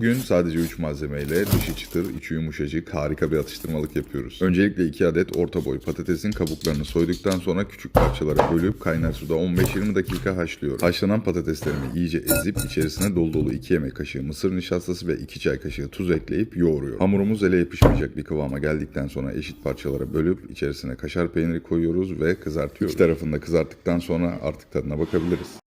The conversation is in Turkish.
Bugün sadece 3 malzemeyle dışı çıtır, içi yumuşacık harika bir atıştırmalık yapıyoruz. Öncelikle 2 adet orta boy patatesin kabuklarını soyduktan sonra küçük parçalara bölüp kaynar suda 15-20 dakika haşlıyorum. Haşlanan patateslerimi iyice ezip içerisine dolu dolu 2 yemek kaşığı mısır nişastası ve 2 çay kaşığı tuz ekleyip yoğuruyorum. Hamurumuz ele yapışmayacak bir kıvama geldikten sonra eşit parçalara bölüp içerisine kaşar peyniri koyuyoruz ve kızartıyoruz. İki tarafını da kızarttıktan sonra artık tadına bakabiliriz.